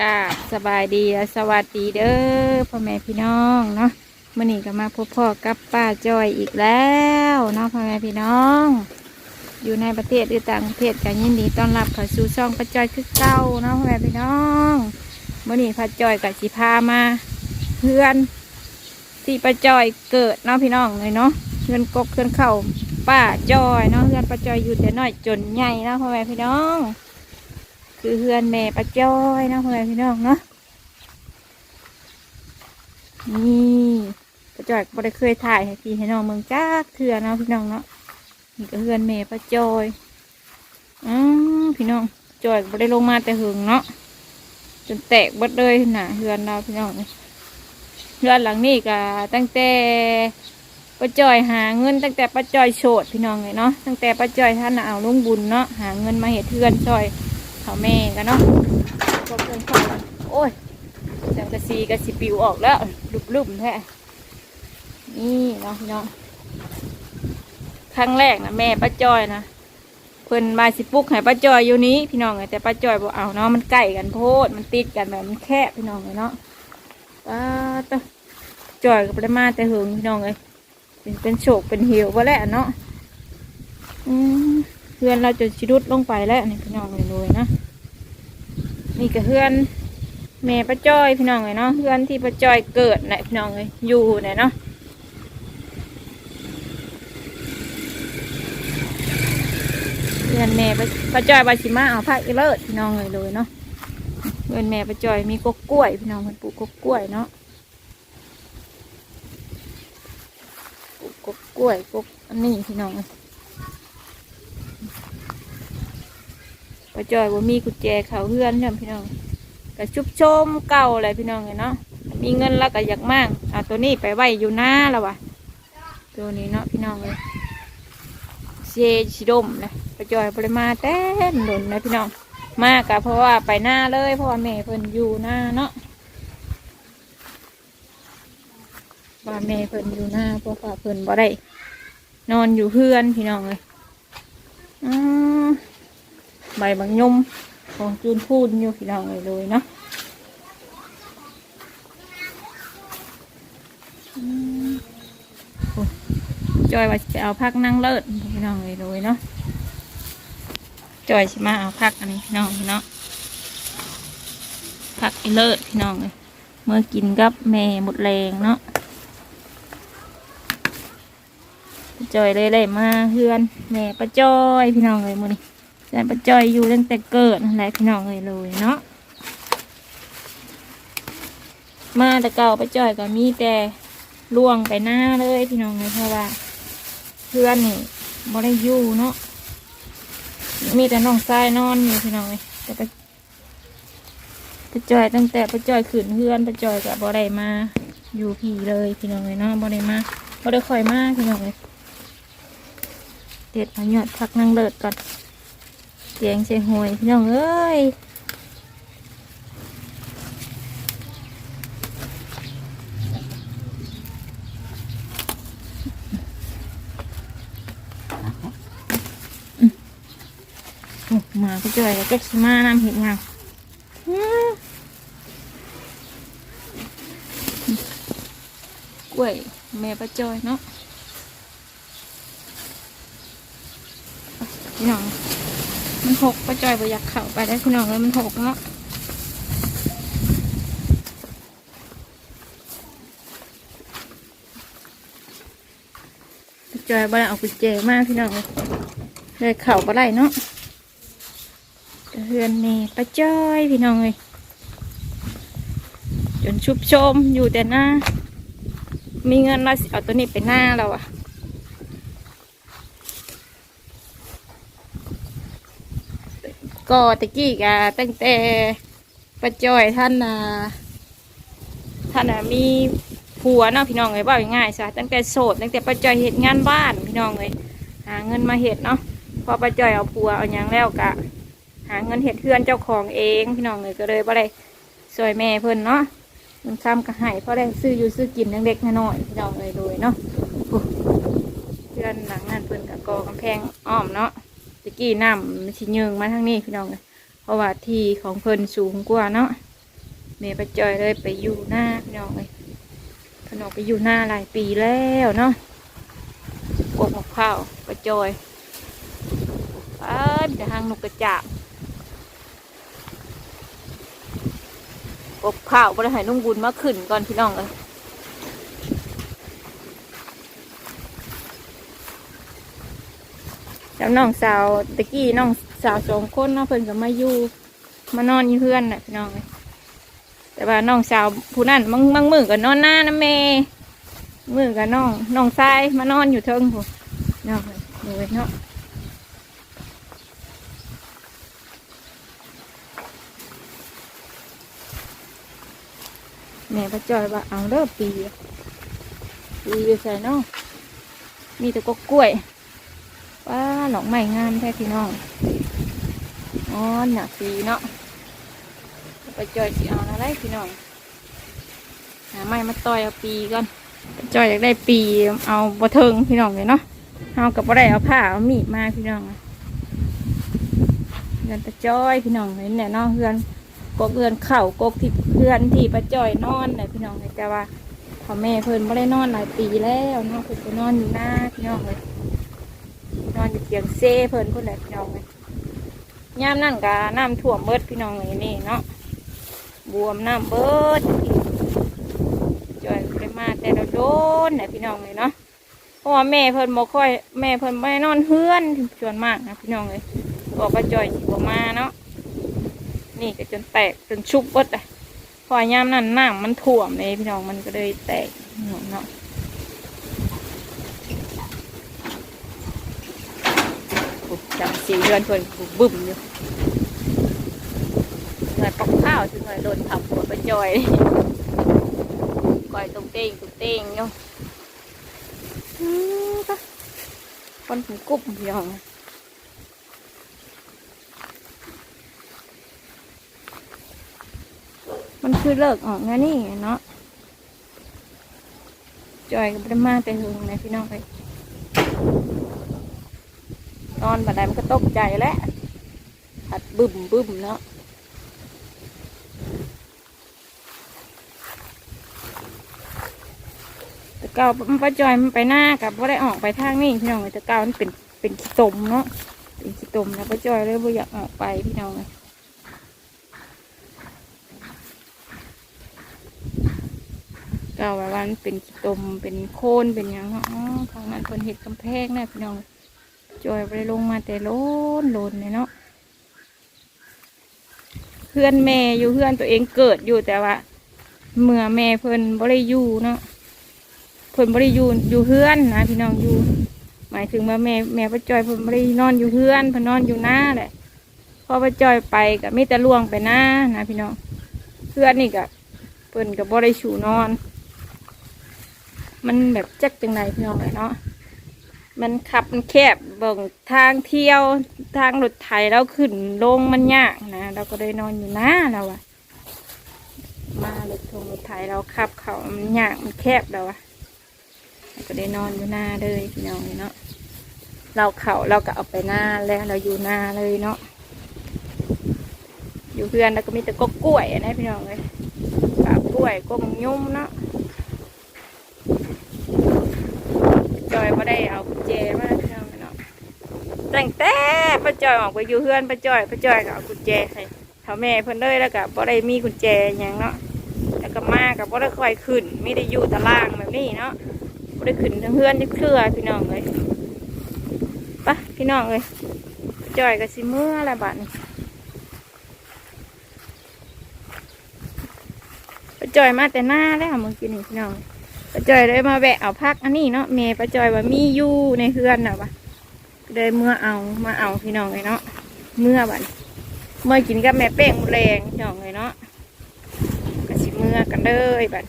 กาบสบายดีสวัสดีเด้อพ่อแม่พี่น้องเนาะมื่อนี้ก็มาพบพ่อกับป้าจอยอีกแล้วเนาะพ่อแม่พี่น้อง อยู่ในประเทศหรือต่างประเทศกันยินดีต้อนรับเข้าสู่ช่องป้าจอยคือเก่าเนาะพ่อแม่พี่น้องมื่อนี้ป้าจอยกับสิพามาเพื่อนที่ป้าจอยเกิดเนาะพี่น้องเลยเนาะเพื่อนกกเพื่อนเข่าป้าจอยเนาะเพื่อนป้าจอยอยู่แต่น้อยจนใหญ่เนาะพ่อแม่พี่น้อง คือเฮือนแม่ป้าจ้อยนาะพ่อแม่พี่น้องเนาะนี่ป้าจ้อยบ่ได้เคยถ่ายให้พี่ให้น้องเมืองจ้าเถื่อเนาะพี่น้องเนาะนี่ก็เฮือนแม่ป้าจ้อยอืมพี่น้องจ้อยบ่ได้ลงมาแต่หึงเนาะจนแตกบดเลยน่ะเฮือนเราพี่น้องเฮือนหลังนี้ก็ตั้งแต่ป้าจ้อยหาเงิน ตั้งแต่ป้าจ้อยโสดพี่น้องเลยเนาะตั้งแต่ป้าจ้อยท่านเอาลุงบุญเนาะหาเงินมาเห็ดเฮือนจ้อย เขาแม่กันเนาะพวกเพื่อนเขาโอ้ยจังกะซีกะสิปิวออกแล้วลุบๆแท้นี่เนาะพี่น้องครั้งแรกนะแม่ป้าจอยนะเพิ่นมาสิปลุกให้ป้าจอยอยู่นี้พี่น้องเอ้ยแต่ป้าจอยบอกเอาเนาะมันใกล้กันโพดมันติดกันแบบมันแคบพี่น้องเลยเนาะป้าตจอยกับได้มาแต่หึงพี่น้องเลยเป็นเป็นโฉกเป็นเหิวว่าแหล้วเนาะอืม เพื่อนเราจะชิดุดลงไปแล้วนี่พี่น้องเลยเลยนะนี่ก็เพื่อนแม่ป้าจ้อยพี่น้องเลยเนาะเพื่อนที่ป้าจ้อยเกิดเนี่ยพี่น้องเลยอยู่เนี่ยเนาะเพื่อนแม่ป้าจ้อยบาชิมาเอาผักอีเลิศพี่น้องเลยเลยเนาะเพื่อนแม่ป้าจ้อยมีกกกล้วยพี่น้องมันปลูกกกกล้วยเนาะปลูกกกกล้วยกกอันนี้พี่น้องเลย ป้าจอยว่ามีกุญแจเขาเพื่อนใช่ไหมพี่น้องก็ชุบชมเก่าอะไรพี่น้องเลยเนาะมีเงินแล้วก็อยากมากเอาตัวนี้ไปไว้อยู่หน้าแล้ววะตัวนี้เนาะพี่น้องเลยเซชิดมเลยป้าจอยปริมาเต้นหล่นนะพี่น้องมากะเพราะว่าไปหน้าเลยเพราะว่าแม่เพิ่นอยู่หน้าเนาะว่าแม่เพิ่นอยู่หน้าเพราะว่าเพิ่นบ่ได้นอนอยู่เพื่อนพี่น้องเลยอืม ใบบางยมของจูนพูดอยู่พี่น้องเลยเลยเนาะจอยว่าจะเอาพักนั่งเลิศพี่น้องเลยเลยเนาะจอยสิมาเอาพักอันนี้พี่น้องพี่น้องพักเลิศพี่น้องเลยเมื่อกินกับแม่หมดแรงเนาะจอยเลยเลยมาเฮือน แม่ประจอยพี่น้องเลยมือนี้ แต่ป้าจอยอยู่ตั้งแต่เกิดอะไรพี่น้องเลยเลยเนาะมาแต่เก่าป้าจอยก็มีแต่ล่วงไปหน้าเลยพี่น้องเลยเพราะว่า เพื่อนนี่บ่ได้อยู่เนาะมีแต่น้องทรายนอนอยู่พี่น้องเลยแต่ป้าป้าจอยตั้งแต่ป้าจอยขืนเพื่อนป้าจอยก็บ่ได้มาอยู่พี่เลยพี่น้องเลยเนาะบ่ได้มาบ่ได้คอยมาพี่น้องเลยเด็ดพะยอดพักนั่งเลิศก่อน เสียงเสียงหวยพี่น้องเอ้ยมโอ้หมาก็จ่อยแล้วก็ชิมานำเห็ดงามกล้วยแม่ประจอยเนาะพี่น้อง มันหกป้าจอยบ่อยากเข่าไปได้คุณน้องแล้วมันหกเนาะป้าจอยบ่ได้เอากุญแจมากพี่น้องเลยเข่าบ่ได้เนาะเฮือนนี่ป้าจอยพี่น้องเลยจนชุบชมอยู่แต่หน้า มีเงินเราเอาตัวนี้ไปหน้าเราอะ ก็ตะกี้กะตั้งแต่ประจอยท่านน่ะท่านน่ะมีผัวเนาะพี่น้องเลยว่าง่ายๆซะตั้งแต่โสดตั้งแต่ประจอยเห็ดงานบ้านพี่น้องเลยหาเงินมาเห็ดเนาะพอประจอยเอาผัวเอาหยังแล้วกะ หาเงินเห็ดเพื่อนเจ้าของเองพี่น้องเลยก็เลยบ่ได้ซอยแม่เพิ่นเนาะมันคำกระหายเพราะได้ซื้ออยู่ซื้อกินเล็กๆน้อยๆพี่น้องเลยโดยเนาะเพื่อนหลังนั่นเพิ่นกับกอกำแพงอ้อมเนาะ กี้น้ำมันชิเยิงมาทางนี้พี่น้องเลยเพราะว่าที่ของเพิ่นสูงกว่าเนาะแม่ประจอยเลยไปอยู่หน้าพี่น้องเลยขนมไปอยู่หน้าหลายปีแล้วเนาะกบมะพร้าวประจอยไปเดี๋ยวหางนกกระจาบกบข้าวบริหารนุ่งบุญมาขึ้นก่อนพี่น้องเลย แล้วน้องสาวตะกี้น้องสาวสองคนเนาะเพิ่นก็มาอยู่มานอนอยู่เพื่อนน่ะพี่น้องแต่ว่าน้องสาวผู้นั้นบางบางมือก็นอนหน้านะแม่มือกับน้องน้องชายมานอนอยู่เทิงผู้น้องเลยดูไว้เนาะแม่ก็จอยว่าเอาเด้อปีอะปีอยู่ใส่เนาะมีแต่กกกล้วย ว้าหลอกใหม่งามแท้พี่น้องอ๋อหนักปีเนาะไปจอยสีเอาอะไรพี่น้องหาไม้มาต่อยเอาปีก่อนจอยอยากได้ปีเอาบะเทิงพี่น้องเลยเนาะเอากับบ่ได้เอาผ้าเอามีดมาพี่น้องเงินไปจอยพี่น้องเห็นเนี่ยนาะเพื่อนกกเพื่อนเข่ากกที่เพื่อนที่ประจอยนอนเลยพี่น้องเลยแต่ว่าพ่อแม่เพิ่นไม่ได้นอนหลายปีแล้วนาะเพิ่นไปนอนอยู่หน้าพี่น้องเลย นอนอยู่เตียงเซ่เพิ่นเพิ่นแหละพี่น้องเลยย่ามนั่นกะน้ำท่วมเบิดพี่น้องเลยนี่เนาะบวมน้ำเบิดจอยไปมาแต่เราโดนเนี่ยพี่น้องเลยเนาะเพราะว่าแม่เพิ่นบ่ค่อยแม่เพิ่นไม่นอนเฮือนส่วนมากนะพี่น้องเลยบอกว่าจอยสิบ่มาเนาะนี่ก็จนแตกจนชุบเบิดเลยเพอยามนั้นน้ำมันท่วมเลยพี่น้องมันก็เลยแตกเนาะ จังสีเดือนเพิ่นบึ้มอยู่เหน่อยปอกข้าวถึงหน่อยโดนทับหัวไปจอยก่อยตุ้งเต้งตุ้งเต้งเนาะอืมปะคนผมกุบเดียวนะมันคือเลิกออกนะนี่เนาะจอยก็ไม่ได้มาแต่หึงนะพี่น้องไป นอนบันไดมันก็ตกใจแล้วผัดบึ้มบึ้มเนาะแต่เก่ามันป้าจอยมันไปหน้ากับว่าได้ออกไปทางนี้พี่น้องเลยแต่เก่ามันเป็นเป็นขี้ตมเนาะเป็นขี้ตมแล้วป้าจอยเลยบ่อยากออกไปพี่น้องเลยเก่าแบบว่ามันเป็นขี้ตมเป็นโคนเป็นหยังเนาะอ๋อทางนั้นคนเห็ดกำแพงนะพี่น้อง จอยไปลงมาแต่โลนโลนเลยเนาะเพื่อนแม่อยู่เพื่อนตัวเองเกิดอยู่แต่ว่าเมื่อแม่เพิ่นบ่ได้อยู่เนาะเพิ่นบ่ได้อยู่อยู่เฮือนนะพี่น้องอยู่ หมายถึงว่าแม่แม่ป้าจอยเพิ่นบ่ได้นอนอยู่เฮือนเพิ่นนอนอยู่หน้าแหละพอป้าจอยไปก็มีแต่ล่วงไปหน้านะพี่น้องเฮือนนี่ก็เพิ่นก็บ่ได้ชูนอน มันแบบจักจังไดพี่น้องเลยเนาะ มันขับมันแคบเบิ่งทางเที่ยวทางรถไถแล้วขึ้นลงมันยากนะเราก็ได้นอนอยู่หน้าเราอะมาเลยทงรถไถเราขับเขามันยากมันแคบเราอะเราก็ได้นอนอยู่หน้าเลยพี่น้องเนาะเราเขาเราก็เอาไปหน้าแล้วเราอยู่หน้าเลยเนาะอยู่เพื่อนแล้วก็มีแต่กกกล้วยนะพี่น้องเลยกกล้วยกกยุ่มเนาะจอยมาได้เอากุญแจมาพี่น้องเนาะ ตั้งแต่ป้าจอยออกไปอยู่เพื่อนป้าจอยป้าจอยก็เอากุญแจให้เขาแม่เพิ่นเลยแล้วก็บ่ได้มีกุญแจอย่างเนาะแล้วก็มากับบ่ได้ค่อยขึ้นไม่ได้อยู่ตารางแบบนี้เนาะบ่ได้ขึ้นทั้งเพื่อนทั้งเครือพี่น้องเลยปะพี่น้องเลยจอยกับสิเมื่ออะไรบานี่ปะจอยมาแต่หน้าแล้วเมื่อกี้นี่พี่น้องปะจอยเลยมาแวะเอาพักอันนี้เนาะเมย์ปะจอยว่ามีอยู่ในเพื่อนน่ะวะ เลยเมื่อเอามาเอาพี่น้องเลยเนาะเมื่อบันเมื่อกินกับแม่เป้งมดแรงพี่น้องเลยเนาะก็สิเมื่อกันเลยบัน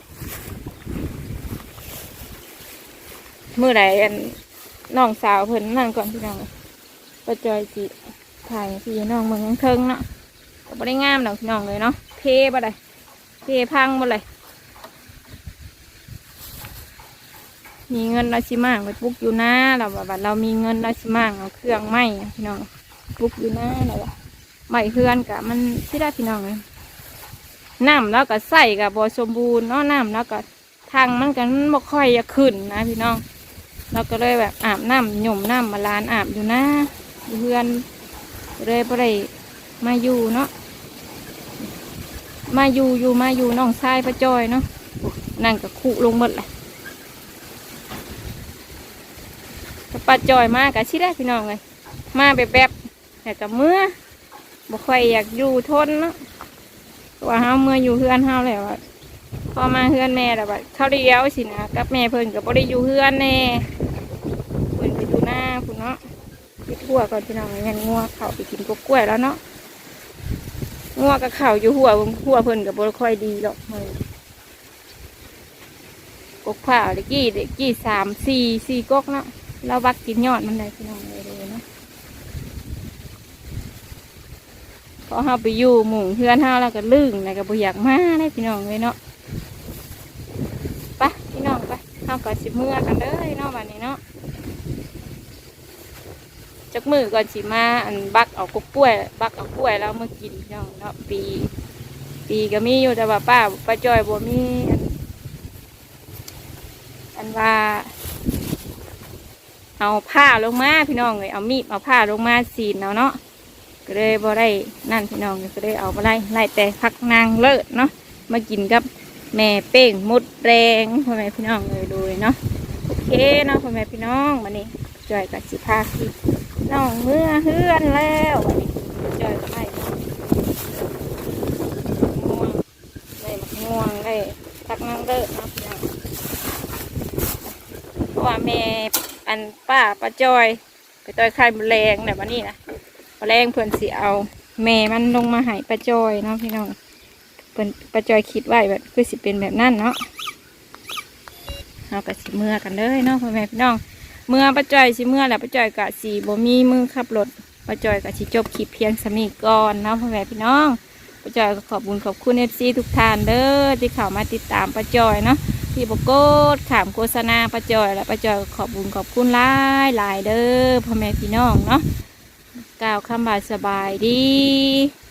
เมื่อไหรอันน้องสาวเพิ่นนั่นก่อนพี่น้องประจอยสิถ่ายพี่น้องเมืองยังเทิงเนาะก็บ่ได้งามดอกพี่น้องเลยเนาะเทบ่ได้เทพังบ่เลย มีเงินเราชิมางไปปลุกอยู่หน้าเราแบบว่าเรามีเงินเราชิมางเอาเครื่องไม้พี่น้องปลุกอยู่หน้าเราะใบเพื่อนกะมันที่ได้พี่น้องเลยน้ำแล้วก็ใส่กับบสมบูรณ์เนาะน้ำแล้วก็ทางมันกันบ่ค่อยจะขึ้นนะพี่น้อง เราก็เลยแบบอาบน้ำหย่มน้ำมาลานอาบอยู่นะเพื่อนเลยได้มาอยู่เนาะมาอยู่อยู่มาอยู่น้องชายประจอยเนาะนั่งกับคู่ลงหมดเลยถ้า ป้าจอยมากกะชิได้พี่น้องเลยมาแบบแบบแต่กับเมื่อบ่ค่อยอยากอยู่ทนเนาะว่าเฮาเมื่ออยู่เฮือนเฮาแล้วอะพอมาเฮือนแม่แล้วบัดเขาเดียวสินะกับแม่เพิ่นก็บ่ได้อยู่เฮือนแน่เพิ่นไปดูหน้าพุ่นเนาะไปทั่วก่อนพี่น้องงั้นงัวเข้าไปกินกบกล้วยแล้วเนาะงัวกับเข้าอยู่หัวหัวเพิ่นก็บ่ค่อยดีหรอกเฮ้ยกบข้าวเด็กกี้เด็กกี้สามสี่สี่กกเนาะ แล้วบักกินยอดมันได้พี่น้องเลยเลยเนาะพอเฮาไปอยู่หมู่เพื่อนเฮาแล้วก็ลึงแล้วก็บ่อยากมาได้พี่น้องเลยเนาะไปพี่น้องไปเฮาก็สิเมื่อกันเด้อเนาะวันนี้เนาะจักมือก่อนสิมาอันบักเอากกล้วย บักเอากล้วยแล้วมากินพี่น้องเนาะปี ปีก็มีอยู่แต่ว่าป้าป้าจอยบ่มีอันอันว่า เอาผ้าลงมาพี่น้องเลยเอามีดเอาผ้าลงมาสีนเอาเนาะก็เลยบ่ได้นั่นพี่น้องก็ได้เอาไปไล่ไล่แต่พักนางเลิศเนาะมากินกับแม่เป้งมดแรงพ่อแม่พี่น้องเลยดูเนาะโอเคเนาะพ่อแม่พี่น้องวันนี้จอยกับสิพาพี่น้องเมื่อเฮือนแล้วจอยได้ม่วงได้มะม่วงได้พักนางเลิศเนาะพี่น้องเพราะว่าแม่ อันป้าป้าจอย ไปต่อยไข่มดแรงแบบวันนี้นะพอแรงเพื่อนสิเอาแม่มันลงมาหายปลาจอยเนาะพี่น้องเพื่อนปลาจอยคิดไว้แบบคือสิเป็นแบบนั้นเนาะเอากะสิเมื่อกันเลยเนาะพ่อแม่พี่น้อง เมื่อปลาจอยสิเมื่อแหละปลาจอยกะสีบ่มีมือขับรถปลาจอยกะสิจบคลิปเพียงสมีก่อนเนาะพ่อแม่พี่น้อง ปลาจอยก็ขอบคุณขอบคุณเอฟซีทุกท่านเด้อที่เข้ามาติดตามปลาจอยเนาะที่บโกดขามโฆษณาปลาจอยและปลาจอยก็ขอบคุณขอบคุณหลายหลายเด้อพ่อแม่พี่น้องเนาะกล่าวคำบาสบายดี